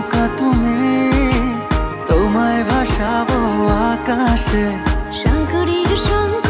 নৌকা তুমি তোমায় ভাসাবো আকাশে। সাগরের শঙ্খ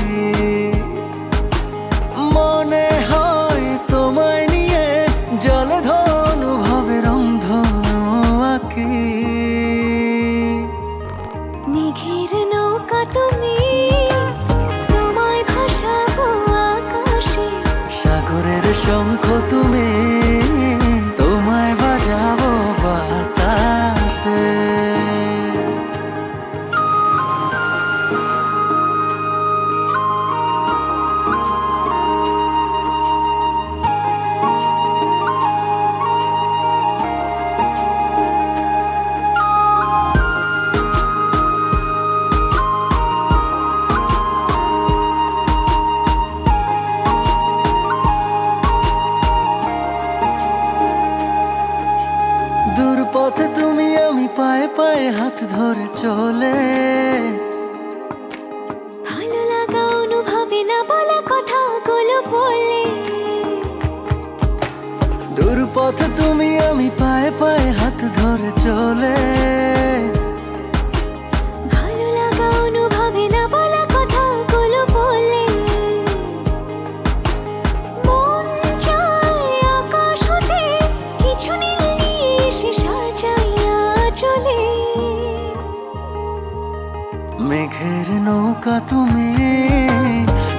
শঙ্খ তুমি হাত ধরে চলে। ভালো লাগা অনুভবে না বলা কথাগুলো বলে দূর পথ তুমি আমি পায়ে পায়ে হাত ধরে চলে। মেঘের নৌকা তুমি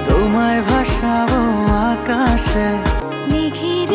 তোমায় ভাসাবো আকাশে। মেঘের